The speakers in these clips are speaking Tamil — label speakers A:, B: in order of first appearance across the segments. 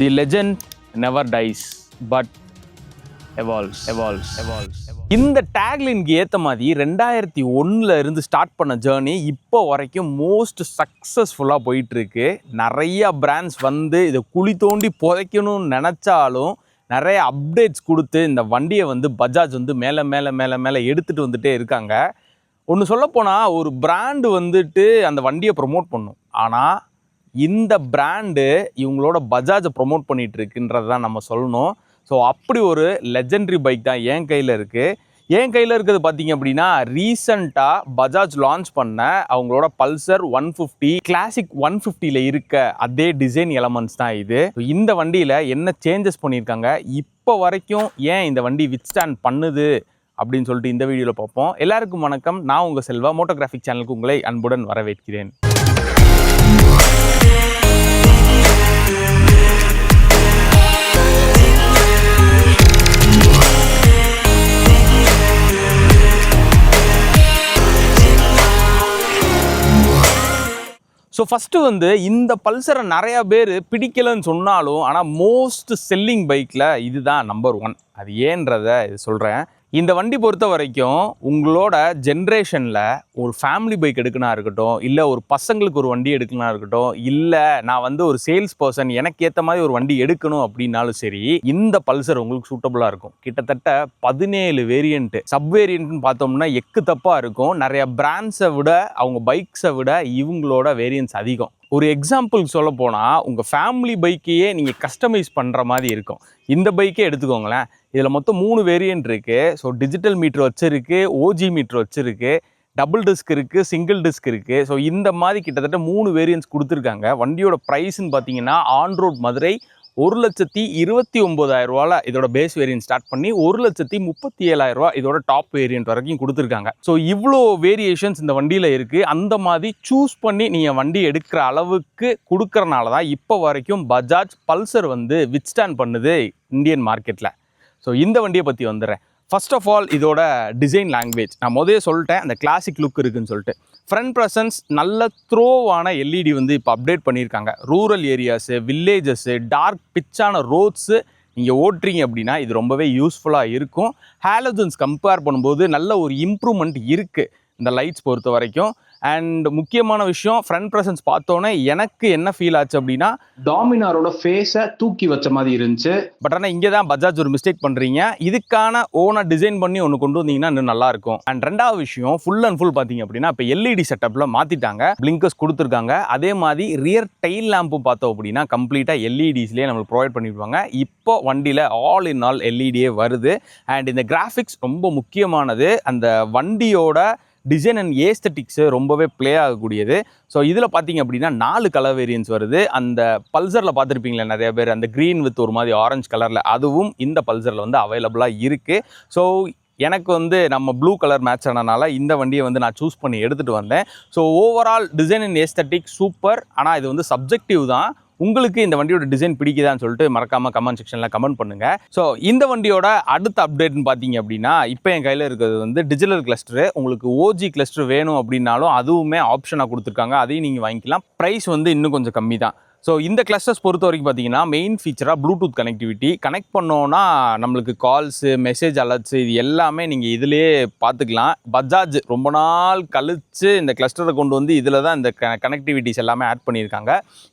A: The legend never dies but evolves evolves evolves இந்த டேக்லின்க்கு ஏற்ற மாதிரி ரெண்டாயிரத்தி ஒன்றில் இருந்து ஸ்டார்ட் பண்ண ஜேர்னி இப்போ வரைக்கும் மோஸ்ட் சக்ஸஸ்ஃபுல்லாக போயிட்டுருக்கு. நிறைய பிராண்ட்ஸ் வந்து இதை குழி தோண்டி புதைக்கணும்னு நினச்சாலும் நிறைய அப்டேட்ஸ் கொடுத்து இந்த வண்டியை வந்து பஜாஜ் வந்து மேலே மேலே மேலே மேலே எடுத்துகிட்டு வந்துகிட்டே இருக்காங்க. ஒன்று சொல்லப்போனால் ஒரு பிராண்டு வந்துட்டு அந்த வண்டியை ப்ரொமோட் பண்ணும். ஆனால் இந்த பிராண்டு இவங்களோட பஜாஜை ப்ரொமோட் பண்ணிட்டு இருக்குன்றது தான் நம்ம சொல்லணும். ஸோ அப்படி ஒரு லெஜெண்ட்ரி பைக் தான் என் கையில் இருக்குது என் கையில் இருக்கிறது பார்த்தீங்க அப்படின்னா ரீசண்டாக பஜாஜ் லான்ச் பண்ண அவங்களோட Pulsar one fifty classic one ஃபிஃப்டியில் இருக்க அதே டிசைன் எலமெண்ட்ஸ் தான் இது. இந்த வண்டியில் என்ன சேஞ்சஸ் பண்ணியிருக்காங்க? இப்போ வரைக்கும் ஏன் இந்த வண்டி வித் ஸ்டாண்ட் பண்ணுது? அப்படின்னு சொல்லிட்டு இந்த வீடியோவில் பார்ப்போம். எல்லாருக்கும் வணக்கம். நான் உங்கள் செல்வா. மோட்டோகிராஃபிக் சேனலுக்கு உங்களை அன்புடன் வரவேற்கிறேன். ஸோ ஃபஸ்ட்டு வந்து இந்த பல்சரை நிறையா பேர் பிடிக்கலன்னு சொன்னாலும் ஆனால் மோஸ்ட் செல்லிங் பைக்கில் இதுதான் நம்பர் ஒன் அது ஏன்றத இது சொல்கிறேன் இந்த வண்டி பொறுத்த வரைக்கும் உங்களோட ஜென்ரேஷனில் ஒரு ஃபேமிலி பைக் எடுக்கணா இருக்கட்டும் இல்லை ஒரு பசங்களுக்கு ஒரு வண்டி எடுக்கணா இருக்கட்டும் இல்லை நான் வந்து ஒரு சேல்ஸ் பர்சன் எனக்கு ஏற்ற மாதிரி ஒரு வண்டி எடுக்கணும் அப்படின்னாலும் சரி இந்த பல்சர் உங்களுக்கு சூட்டபுளாக இருக்கும். கிட்டத்தட்ட பதினேழு வேரியண்ட்டு சப் வேரியண்ட்னு பார்த்தோம்னா எக்கு தப்பாக இருக்கும். நிறைய பிராண்ட்ஸை விட அவங்க பைக்ஸை விட இவங்களோட வேரியன்ஸ் அதிகம். ஒரு எக்ஸாம்பிள் சொல்ல போனால் உங்கள் ஃபேமிலி பைக்கையே நீங்கள் கஸ்டமைஸ் பண்ணுற மாதிரி இருக்கும். இந்த பைக்கே எடுத்துக்கோங்களேன். இதில் மொத்தம் மூணு வேரியன்ட் இருக்குது ஸோ டிஜிட்டல் மீட்ரு வச்சுருக்கு ஓஜி மீட்ரு வச்சுருக்கு டபுள் டிஸ்க் இருக்குது சிங்கிள் டிஸ்க் இருக்குது ஸோ இந்த மாதிரி கிட்டத்தட்ட மூணு வேரியன்ஸ் கொடுத்துருக்காங்க. வண்டியோட ப்ரைஸ்ன்னு பார்த்தீங்கன்னா ஆன் ரோட் மதுரை ஒரு லட்சத்தி இருபத்தி ஒம்பதாயிரம் ரூபாவில் இதோட பேஸ் வேரியன்ட் ஸ்டார்ட் பண்ணி ஒரு லட்சத்தி முப்பத்தி ஏழாயிரம் ரூபா இதோட டாப் வேரியன்ட் வரைக்கும் கொடுத்துருக்காங்க. ஸோ இவ்வளோ வேரியேஷன்ஸ் இந்த வண்டியில் இருக்குது அந்த மாதிரி சூஸ் பண்ணி நீங்கள் வண்டி எடுக்கிற அளவுக்கு கொடுக்கறனால தான் இப்போ வரைக்கும் பஜாஜ் பல்சர் வந்து வித்ஸ்டாண்ட் பண்ணுது இந்தியன் மார்க்கெட்டில் ஸோ இந்த வண்டியை பற்றி வந்துடுறேன். ஃபர்ஸ்ட் ஆஃப் ஆல் இதோட டிசைன் லாங்குவேஜ் நான் முதலே சொல்லிட்டேன் அந்த கிளாசிக் லுக் இருக்குன்னு சொல்லிட்டு. ஃப்ரண்ட் ப்ரெசன்ஸ் நல்ல த்ரோவான எல்இடி வந்து இப்போ அப்டேட் பண்ணியிருக்காங்க. ரூரல் ஏரியாஸு வில்லேஜஸ்ஸு டார்க் பிச்சான ரோட்ஸு நீங்கள் ஓட்டுறீங்க அப்படின்னா இது ரொம்பவே யூஸ்ஃபுல்லாக இருக்கும். ஹாலஜன்ஸ் கம்பேர் பண்ணும்போது நல்ல ஒரு இம்ப்ரூவ்மெண்ட் இருக்குது இந்த லைட்ஸ் பொறுத்த வரைக்கும் அண்ட் முக்கியமான விஷயம் ஃப்ரண்ட் ப்ரெசன்ஸ் பார்த்தோன்னே எனக்கு என்ன ஃபீல் ஆச்சு அப்படின்னா
B: டாமினாரோட ஃபேஸை தூக்கி வச்ச மாதிரி இருந்துச்சு.
A: பட் ஆனால் இங்கே தான் பஜாஜ் ஒரு மிஸ்டேக் பண்ணுறீங்க இதுக்கான ஓனாக டிசைன் பண்ணி ஒன்று கொண்டு வந்தீங்கன்னா இன்னும் நல்லா இருக்கும். அண்ட் ரெண்டாவது விஷயம் ஃபுல் அண்ட் ஃபுல் பார்த்தீங்க அப்படின்னா இப்போ எல்இடி செட்டப்பில் மாற்றிட்டாங்க பிளிங்கர்ஸ் கொடுத்துருக்காங்க. அதே மாதிரி ரியர் டெயில் லேம்பும் பார்த்தோம் அப்படின்னா கம்ப்ளீட்டாக எல்இடிஸ்லேயே நம்மளுக்கு ப்ரொவைட் பண்ணிடுவாங்க. இப்போ வண்டியில் ஆல் இன் ஆல் எல்இடியே வருது. அண்ட் இந்த கிராஃபிக்ஸ் ரொம்ப முக்கியமானது. அந்த வண்டியோட டிசைன் அண்ட் ஏஸ்தட்டிக்ஸு ரொம்பவே ப்ளே ஆகக்கூடியது. ஸோ இதில் பார்த்தீங்க அப்படின்னா நாலு கலர் வேரியன்ஸ் வருது. அந்த பல்சரில் பார்த்துருப்பீங்களே நிறைய பேர் அந்த க்ரீன் வித் ஒரு மாதிரி ஆரஞ்சு கலரில் அதுவும் இந்த பல்சரில் வந்து அவைலபிளாக இருக்குது ஸோ எனக்கு வந்து நம்ம ப்ளூ கலர் மேட்ச் ஆனனால இந்த வண்டியை வந்து நான் சூஸ் பண்ணி எடுத்துகிட்டு வந்தேன். So overall design and aesthetic super ஆனால் இது வந்து சப்ஜெக்டிவ் தான். உங்களுக்கு இந்த வண்டியோட டிசைன் பிடிக்குதான்னு சொல்லிட்டு மறக்காமல் கமெண்ட் செக்ஷனில் கமெண்ட் பண்ணுங்கள் ஸோ இந்த வண்டியோட அடுத்த அப்டேட்னு பார்த்தீங்க அப்படின்னா இப்போ என் கையில் இருக்கிறது வந்து டிஜிட்டல் கிளஸ்டரு உங்களுக்கு ஓஜி கிளஸ்டர் வேணும் அப்படின்னாலும் அதுவுமே ஆப்ஷனாக கொடுத்துருக்காங்க. அதையும் நீங்கள் வாங்கிக்கலாம். ப்ரைஸ் வந்து இன்னும் கொஞ்சம் கம்மி தான் ஸோ இந்த கிளஸ்டர்ஸ் பொறுத்த வரைக்கும் பார்த்தீங்கன்னா மெயின் ஃபீச்சராக ப்ளூடூத் கனெக்டிவிட்டி கனெக்ட் பண்ணோன்னா நம்மளுக்கு கால்ஸு மெசேஜ் அலர்ட்ஸு இது எல்லாமே நீங்கள் இதிலே பார்த்துக்கலாம். பஜாஜ் ரொம்ப நாள் கழித்து இந்த கிளஸ்டரை கொண்டு வந்து இதில் தான் இந்த க கனெக்டிவிட்டிஸ் எல்லாமே ஆட் பண்ணியிருக்காங்க.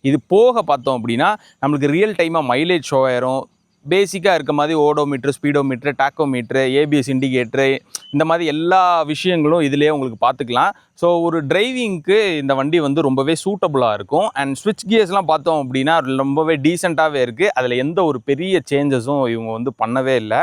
A: இது போக பார்த்தோம் அப்படின்னா நம்மளுக்கு ரியல் டைமாக மைலேஜ் ஷோ ஆயிரும். பேசிக்காக இருக்க மாதிரி odometer speedometer tachometer ABS indicator இந்த மாதிரி எல்லா விஷயங்களும் இதிலே உங்களுக்கு பார்த்துக்கலாம். ஸோ ஒரு டிரைவிங்க்கு இந்த வண்டி வந்து ரொம்பவே சூட்டபுளாக இருக்கும். அண்ட் ஸ்விட்ச் கியர்ஸ்லாம் பார்த்தோம் அப்படின்னா ரொம்பவே டீசெண்டாகவே இருக்குது அதில் எந்த ஒரு பெரிய சேஞ்சஸும் இவங்க வந்து பண்ணவே இல்லை.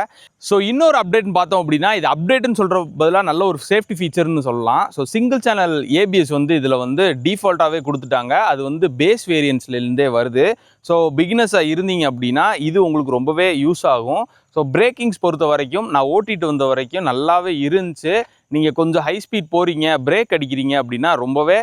A: ஸோ இன்னொரு அப்டேட்னு பார்த்தோம் அப்படின்னா இது அப்டேட்னு சொல்கிற பதிலாக நல்ல ஒரு சேஃப்டி ஃபீச்சர்னு சொல்லலாம். ஸோ சிங்கிள் சேனல் ஏபிஎஸ் வந்து இதில் வந்து டிஃபால்ட்டாகவே கொடுத்துட்டாங்க. அது வந்து பேஸ் வேரியன்ஸ்லேருந்தே வருது. ஸோ பிகினஸாக இருந்தீங்க அப்படின்னா இது உங்களுக்கு ரொம்பவே யூஸ் ஆகும். ஸோ பிரேக்கிங்ஸ் பொறுத்த வரைக்கும் நான் ஓட்டிகிட்டு வந்த வரைக்கும் நல்லாவே இருந்துச்சு. நீங்கள் கொஞ்சம் ஹை ஸ்பீட் போகிறீங்க பிரேக் அடிக்கிறீங்க அப்படின்னா ரொம்பவே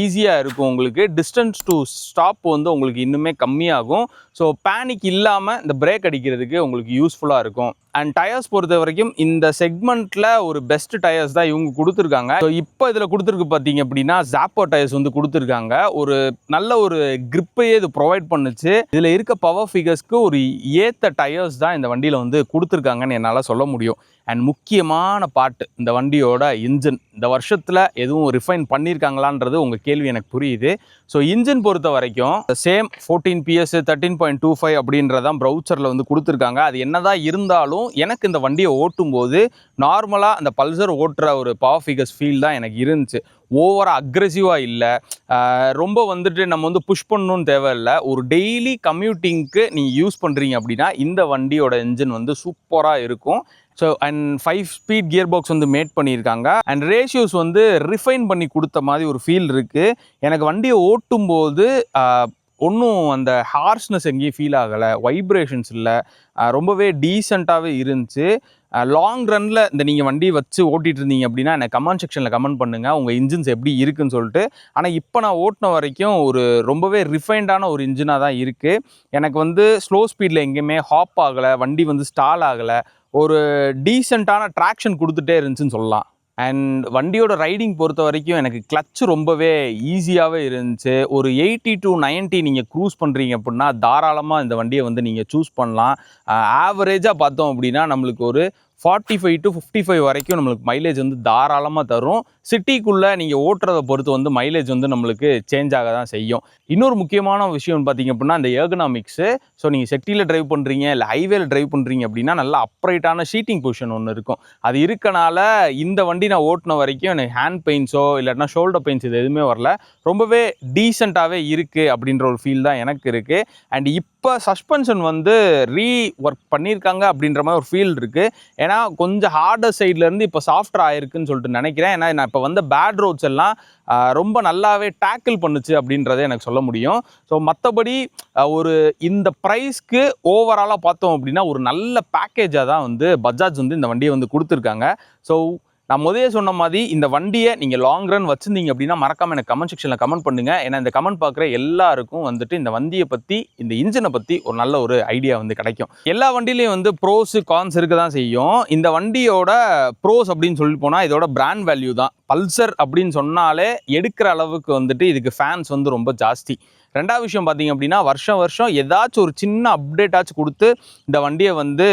A: ஈஸியாக இருக்கும் உங்களுக்கு. டிஸ்டன்ஸ் டு ஸ்டாப் வந்து உங்களுக்கு இன்னுமே கம்மியாகும். ஸோ பேனிக் இல்லாமல் இந்த பிரேக் அடிக்கிறதுக்கு உங்களுக்கு யூஸ்ஃபுல்லாக இருக்கும். அண்ட் டயர்ஸ் பொறுத்த வரைக்கும் இந்த செக்மெண்ட்டில் ஒரு பெஸ்ட் டயர்ஸ் தான் இவங்க கொடுத்துருக்காங்க. ஸோ இப்போ இதில் கொடுத்துருக்கு பார்த்தீங்க அப்படின்னா ஜாப்போ டயர்ஸ் வந்து கொடுத்துருக்காங்க. ஒரு நல்ல ஒரு கிரிப்பையே இது ப்ரொவைட் பண்ணுச்சு. இதில் இருக்க பவர் ஃபிகர்ஸ்க்கு ஒரு ஏற்ற டயர்ஸ் தான் இந்த வண்டியில் வந்து கொடுத்துருக்காங்கன்னு என்னால் சொல்ல முடியும். அண்ட் முக்கியமான பாட்டு இந்த வண்டியோட இன்ஜின் இந்த வருஷத்தில் எதுவும் ரிஃபைன் பண்ணியிருக்காங்களான்றது உங்கள் கேள்வி எனக்கு புரியுது. ஸோ இன்ஜின் பொறுத்த வரைக்கும் same fourteen PS thirteen point two five அப்படின்றதான் ப்ரௌச்சரில் வந்து கொடுத்துருக்காங்க. அது என்னதான் இருந்தாலும் எனக்கு இந்த வண்டியை ஓட்டும் போது நார்மலாக அந்த பல்சர் ஓட்டுற ஒரு பவர் ஃபிகர்ஸ் ஃபீல் தான் எனக்கு இருந்துச்சு. ஓவராக அக்ரெசிவாக இல்லை. ரொம்ப வந்துட்டு நம்ம வந்து புஷ் பண்ணணும்னு தேவையில்லை. ஒரு டெய்லி கம்யூட்டிங்க்கு நீங்கள் யூஸ் பண்ணுறீங்க அப்படின்னா இந்த வண்டியோட இன்ஜின் வந்து சூப்பராக இருக்கும். So and five speed gear box வந்து மேட் பண்ணியிருக்காங்க. அண்ட் ரேஷியோஸ் வந்து ரிஃபைன் பண்ணி கொடுத்த மாதிரி ஒரு ஃபீல் இருக்குது எனக்கு வண்டியை ஓட்டும்போது ஒன்றும் அந்த ஹார்ஷ்னஸ் எங்கேயும் ஃபீல் ஆகலை வைப்ரேஷன்ஸ் இல்லை. ரொம்பவே டீசெண்டாகவே இருந்துச்சு. லாங் ரனில் இந்த நீங்கள் வண்டி வச்சு ஓட்டிகிட்டு இருந்தீங்க அப்படின்னா எனக்கு கமெண்ட் செக்ஷனில் கமெண்ட் பண்ணுங்கள் உங்கள் இன்ஜின்ஸ் எப்படி இருக்குன்னு சொல்லிட்டு. ஆனால் இப்போ நான் ஓட்டின வரைக்கும் ஒரு ரொம்பவே ரிஃபைண்டான ஒரு இன்ஜினாக தான் இருக்குது எனக்கு வந்து ஸ்லோ ஸ்பீடில் எங்கேயுமே ஹாப் ஆகலை வண்டி வந்து ஸ்டால் ஆகலை. ஒரு டீசெண்டான ட்ராக்ஷன் கொடுத்துட்டே இருந்துச்சுன்னு சொல்லலாம். அண்ட் வண்டியோட ரைடிங் பொறுத்த வரைக்கும் எனக்கு கிளச் ரொம்பவே ஈஸியாகவே இருந்துச்சு. ஒரு எயிட்டி டு 90 நீங்கள் க்ரூஸ் பண்ணுறீங்க அப்படின்னா தாராளமாக இந்த வண்டியை வந்து நீங்கள் சூஸ் பண்ணலாம். ஆவரேஜாக பார்த்தோம் அப்படின்னா நம்மளுக்கு ஒரு forty five to fifty five வரைக்கும் நம்மளுக்கு மைலேஜ் வந்து தாராளமாக தரும். சிட்டிக்குள்ளே நீங்கள் ஓட்டுறதை பொறுத்து வந்து மைலேஜ் வந்து நம்மளுக்கு சேஞ்ச் ஆக தான் செய்யும். இன்னொரு முக்கியமான விஷயம்னு பார்த்தீங்க அப்படின்னா இந்த ஏர்கனாமிக்ஸு ஸோ நீங்கள் சிட்டியில் ட்ரைவ் பண்ணுறீங்க இல்லை ஹைவேல ட்ரைவ் பண்ணுறீங்க அப்படின்னா நல்லா அப்ரைட்டான ஷீட்டிங் பொசிஷன் ஒன்று இருக்கும். அது இருக்கனால இந்த வண்டி நான் ஓட்டின வரைக்கும் எனக்கு ஹேண்ட் பெயின்ஸோ இல்லாட்டினா ஷோல்டர் பெயின்ஸ் இது எதுவுமே வரல. ரொம்பவே டீசெண்டாகவே இருக்குது அப்படின்ற ஒரு ஃபீல் தான் எனக்கு இருக்குது அண்ட் இப்போ இப்போ சஸ்பென்ஷன் வந்து ரீ ஒர்க் பண்ணியிருக்காங்க அப்படின்ற மாதிரி ஒரு ஃபீல் இருக்குது ஏன்னா கொஞ்சம் ஹார்டர் சைட்லேருந்து இப்போ சாஃப்டர் ஆயிருக்குன்னு சொல்லிட்டு நினைக்கிறேன். ஏன்னா நான் இப்போ வந்த பேட் ரோட்ஸ் எல்லாம் ரொம்ப நல்லாவே டேக்கிள் பண்ணுச்சு அப்படின்றத எனக்கு சொல்ல முடியும். ஸோ மற்றபடி ஒரு இந்த ப்ரைஸ்க்கு ஓவராலாக பார்த்தோம் அப்படின்னா ஒரு நல்ல பேக்கேஜாக தான் வந்து பஜாஜ் வந்து இந்த வண்டியை வந்து கொடுத்துருக்காங்க. ஸோ நான் முதலே சொன்ன மாதிரி இந்த வண்டியை நீங்கள் லாங் ரன் வச்சுருந்தீங்க அப்படின்னா மறக்காமல் எனக்கு கமெண்ட் செக்ஷனில் கமெண்ட் பண்ணுங்கள் ஏன்னா இந்த கமெண்ட் பார்க்குற எல்லாருக்கும் வந்துட்டு இந்த வண்டியை பற்றி இந்த இன்ஜினை பற்றி ஒரு நல்ல ஒரு ஐடியா வந்து கிடைக்கும். எல்லா வண்டியிலையும் வந்து ப்ரோஸு கான்ஸ் இருக்க தான் செய்யும். இந்த வண்டியோட ப்ரோஸ் அப்படின்னு சொல்லி போனால் இதோட பிராண்ட் வேல்யூ தான். பல்சர் அப்படின்னு சொன்னாலே எடுக்கிற அளவுக்கு வந்துட்டு இதுக்கு ஃபேன்ஸ் வந்து ரொம்ப ஜாஸ்தி. ரெண்டாவது விஷயம் பார்த்தீங்க அப்படின்னா வருஷம் வருஷம் ஏதாச்சும் ஒரு சின்ன அப்டேட்டாச்சும் கொடுத்து இந்த வண்டியை வந்து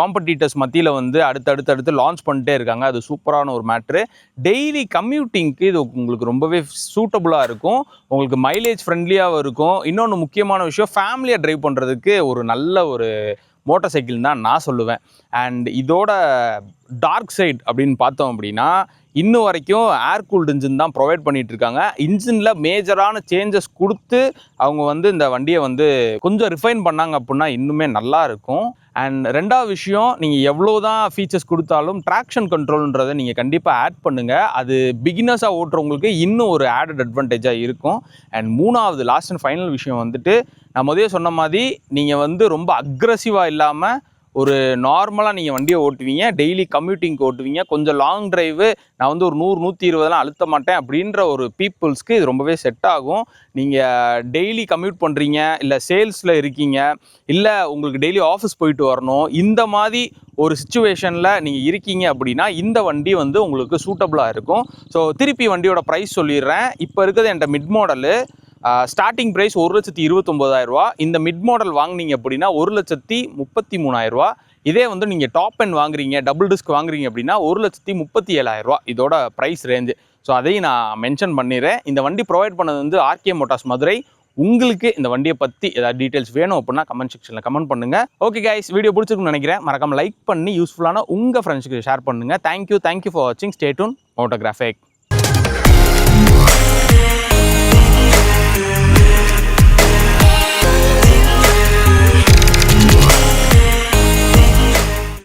A: காம்படிட்டர்ஸ் மத்தியில் வந்து அடுத்தடுத்து அடுத்து லான்ச் பண்ணிட்டே இருக்காங்க. அது சூப்பரான ஒரு மேட்ரு டெய்லி கம்யூட்டிங்க்கு இது உங்களுக்கு ரொம்பவே சூட்டபுளாக இருக்கும். உங்களுக்கு மைலேஜ் ஃப்ரெண்ட்லியாகவும் இருக்கும். இன்னொன்று முக்கியமான விஷயம் ஃபேமிலியாக ட்ரைவ் பண்ணுறதுக்கு ஒரு நல்ல ஒரு மோட்டார் சைக்கிள் தான் நான் சொல்லுவேன். அண்ட் இதோட டார்க் சைட் அப்படின்னு பார்த்தோம் அப்படின்னா இன்னும் வரைக்கும் ஏர் கூல்டு இன்ஜின் தான் ப்ரொவைட் பண்ணிகிட்ருக்காங்க இன்ஜினில் மேஜரான சேஞ்சஸ் கொடுத்து அவங்க வந்து இந்த வண்டியை வந்து கொஞ்சம் ரிஃபைன் பண்ணாங்க அப்படின்னா இன்னுமே நல்லா இருக்கும். அண்ட் ரெண்டாவது விஷயம் நீங்கள் எவ்வளோ தான் ஃபீச்சர்ஸ் கொடுத்தாலும் ட்ராக்ஷன் கண்ட்ரோல்ன்றதை நீங்கள் கண்டிப்பாக ஆட் பண்ணுங்கள் அது பிகினர்ஸாக ஓட்டுறவங்களுக்கு இன்னும் ஒரு ஆடட் அட்வான்டேஜாக இருக்கும். அண்ட் மூணாவது லாஸ்ட் அண்ட் ஃபைனல் விஷயம் வந்துட்டு நான் முதலே சொன்ன மாதிரி நீங்கள் வந்து ரொம்ப அக்ரஸிவாக இல்லாமல் ஒரு நார்மலாக நீங்கள் வண்டியை ஓட்டுவீங்க டெய்லி கம்யூட்டிங்க்கு ஓட்டுவீங்க. கொஞ்சம் லாங் ட்ரைவு நான் வந்து ஒரு நூறு நூற்றி இருபதெல்லாம் அழுத்த மாட்டேன் அப்படின்ற ஒரு பீப்புள்ஸ்க்கு இது ரொம்பவே செட் ஆகும். நீங்கள் டெய்லி கம்யூட் பண்ணுறீங்க இல்லை சேல்ஸில் இருக்கீங்க இல்லை உங்களுக்கு டெய்லி ஆஃபீஸ் போயிட்டு வரணும் இந்த மாதிரி ஒரு சுச்சுவேஷனில் நீங்கள் இருக்கீங்க அப்படின்னா இந்த வண்டி வந்து உங்களுக்கு சூட்டபுளாக இருக்கும். ஸோ திருப்பி வண்டியோட ப்ரைஸ் சொல்லிடுறேன். இப்போ இருக்கிறது என்கிட்ட மிட் மாடலு ஸ்டார்டிங் ப்ரைஸ் ஒரு லட்சத்தி இருபத்தொம்போதாயிரரூவா இந்த மிட் மாடல் வாங்குனீங்க அப்படின்னா ஒரு லட்சத்தி முப்பத்தி மூணாயிரரூவா இதே வந்து நீங்கள் டாப் எண்ட் வாங்குறீங்க டபுள் டிஸ்க் வாங்குறீங்க அப்படின்னா ஒரு லட்சத்தி முப்பத்தி ஏழாயிரம் ரூபா. இதோட ப்ரைஸ் ரேஞ்சு ஸோ அதையும் நான் மென்ஷன் பண்ணிடுறேன். இந்த வண்டி ப்ரொவைட் பண்ணது வந்து ஆர்கே மோட்டார்ஸ் மதுரை. உங்களுக்கு இந்த வண்டியை பற்றி ஏதாவது டீட்டெயில்ஸ் வேணும் அப்படின்னா கமெண்ட் செக்ஷனில் கமெண்ட் பண்ணுங்க. ஓகே கைஸ் வீடியோ பிடிச்சிருக்குன்னு நினைக்கிறேன். மறக்காம லைக் பண்ணி யூஸ்ஃபுல்லான உங்கள் ஃப்ரெண்ட்ஸுக்கு ஷேர் பண்ணுங்க. தேங்க்யூ தேங்க்யூ ஃபார் வாட்சிங் ஸ்டேட்டூன் மோட்டோகிராஃபிக்